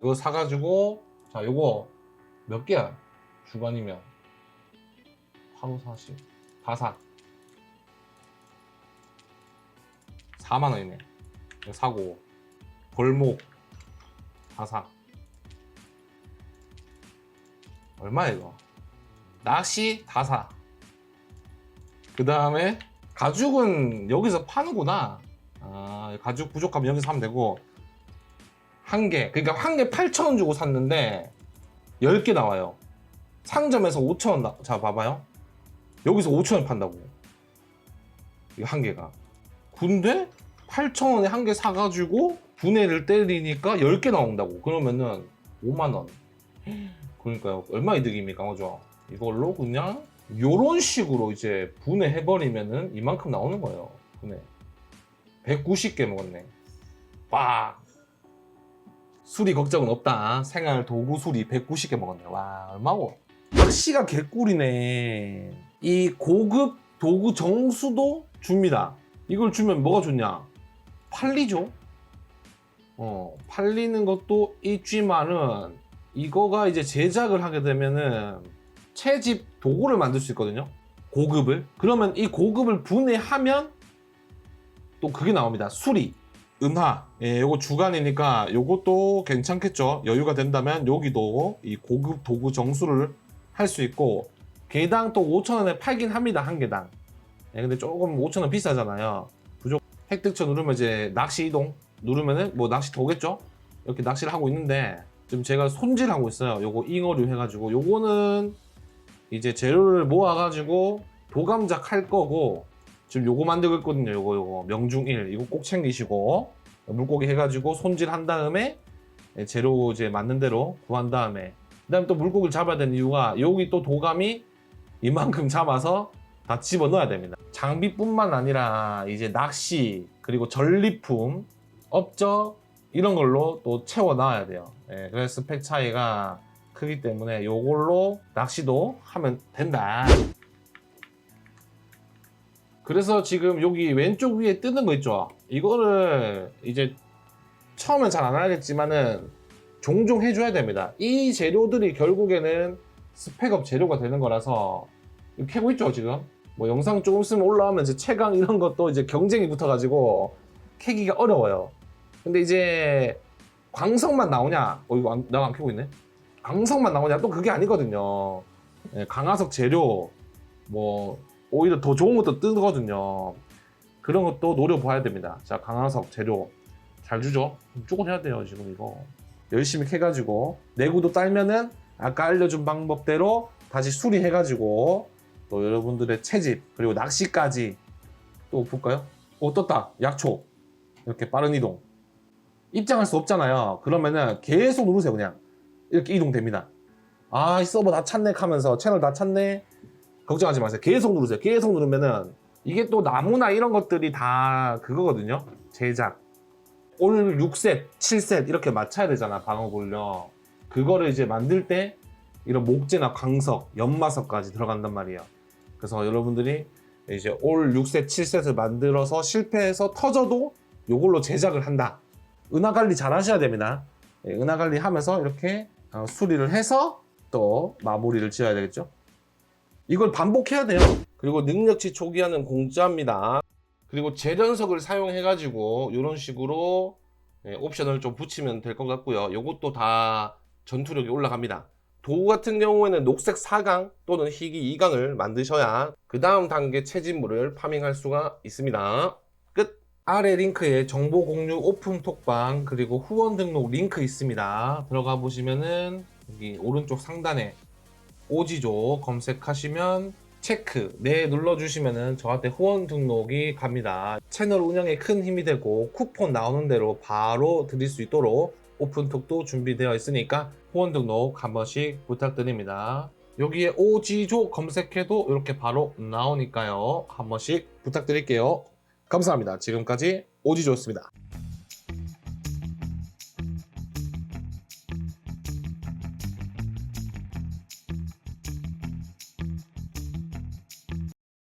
이거 사가지고 자 요거 몇 개야? 주간이면 하루 사씩 다사 4만 원이네. 이거 사고 골목 다사 얼마야 이거? 낚시 다사. 그 다음에 가죽은 여기서 파는구나. 아, 가죽 부족하면 여기서 사면 되고 한 개. 그러니까 한 개 8,000원 주고 샀는데 10개 나와요. 상점에서 5,000원 나... 자, 봐봐요. 여기서 5,000원 판다고. 이거 한 개가. 근데 8,000원에 한 개 사 가지고 분해를 때리니까 10개 나온다고. 그러면은 5만 원. 그러니까요. 얼마 이득입니까? 그죠? 이걸로 그냥 요런 식으로 이제 분해해 버리면은 이만큼 나오는 거예요. 분해. 190개 먹었네. 빡! 수리 걱정은 없다. 생활 도구 수리 190개 먹었네. 와, 얼마고? 낚시가 개꿀이네. 이 고급 도구 정수도 줍니다. 이걸 주면 뭐가 좋냐? 팔리죠? 어, 팔리는 것도 있지만은 이거가 이제 제작을 하게 되면은 채집 도구를 만들 수 있거든요. 고급을. 그러면 이 고급을 분해하면 또 그게 나옵니다. 수리, 은하. 예, 요거 주간이니까 요것도 괜찮겠죠. 여유가 된다면 여기도 이 고급 도구 정수를 할 수 있고 개당 또 5,000원에 팔긴 합니다. 한 개당. 예, 근데 조금 5,000원 비싸잖아요. 부족. 획득처 누르면 이제 낚시 이동 누르면은 뭐 낚시 도겠죠? 이렇게 낚시를 하고 있는데 지금 제가 손질하고 있어요. 요거 잉어류 해가지고 요거는 이제 재료를 모아가지고 도감작 할 거고 지금 요거 만들고 있거든요. 요거 요거 명중1 이거 꼭 챙기시고 물고기 해가지고 손질한 다음에 재료 이제 맞는 대로 구한 다음에 그다음에 또 물고기를 잡아야 되는 이유가 여기 또 도감이 이만큼 잡아서 다 집어 넣어야 됩니다. 장비뿐만 아니라 이제 낚시 그리고 전리품 업적 이런 걸로 또 채워 놔야 돼요. 예, 그래서 스펙 차이가 크기 때문에 요걸로 낚시도 하면 된다. 그래서 지금 여기 왼쪽 위에 뜨는 거 있죠? 이거를 이제 처음엔 잘 안 하겠지만은 종종 해줘야 됩니다. 이 재료들이 결국에는 스펙업 재료가 되는 거라서 캐고 있죠 지금? 뭐 영상 조금 있으면 올라오면 이제 채강 이런 것도 이제 경쟁이 붙어가지고 캐기가 어려워요. 근데 이제 광석만 나오냐? 어 이거 안, 내가 안 캐고 있네. 광석만 나오냐? 또 그게 아니거든요. 예, 강화석 재료 뭐 오히려 더 좋은 것도 뜨거든요. 그런 것도 노려봐야 됩니다. 자, 강화석 재료 잘 주죠? 무조건 해야 돼요, 지금 이거. 열심히 캐가지고 내구도 딸면은 아까 알려준 방법대로 다시 수리해가지고 또 여러분들의 채집 그리고 낚시까지 또 볼까요? 오 떴다 약초 이렇게 빠른 이동 입장할 수 없잖아요 그러면은 계속 누르세요 그냥 이렇게 이동됩니다 아이 서버 다 찼네 하면서 채널 다 찼네 걱정하지 마세요. 계속 누르세요. 계속 누르면은 이게 또 나무나 이런 것들이 다 그거거든요. 제작. 올 6셋, 7셋 이렇게 맞춰야 되잖아 방어 굴려 그거를 이제 만들 때 이런 목재나 광석, 연마석까지 들어간단 말이에요. 그래서 여러분들이 이제 올 6셋, 7셋을 만들어서 실패해서 터져도 이걸로 제작을 한다. 은하 관리 잘 하셔야 됩니다. 예, 은하 관리 하면서 이렇게 어, 수리를 해서 또 마무리를 지어야 되겠죠 이걸 반복해야 돼요. 그리고 능력치 초기화는 공짜입니다. 그리고 재련석을 사용해 가지고 이런 식으로 예, 옵션을 좀 붙이면 될 것 같고요. 이것도 다 전투력이 올라갑니다. 도구 같은 경우에는 녹색 4강 또는 희귀 2강을 만드셔야 그 다음 단계 채집물을 파밍할 수가 있습니다. 끝! 아래 링크에 정보 공유 오픈 톡방 그리고 후원 등록 링크 있습니다. 들어가 보시면은 여기 오른쪽 상단에 오지조 검색하시면 체크 네 눌러주시면은 저한테 후원 등록이 갑니다. 채널 운영에 큰 힘이 되고 쿠폰 나오는 대로 바로 드릴 수 있도록 오픈톡도 준비되어 있으니까 후원 등록 한 번씩 부탁드립니다. 여기에 오지조 검색해도 이렇게 바로 나오니까요. 한 번씩 부탁드릴게요. 감사합니다. 지금까지 오지조였습니다.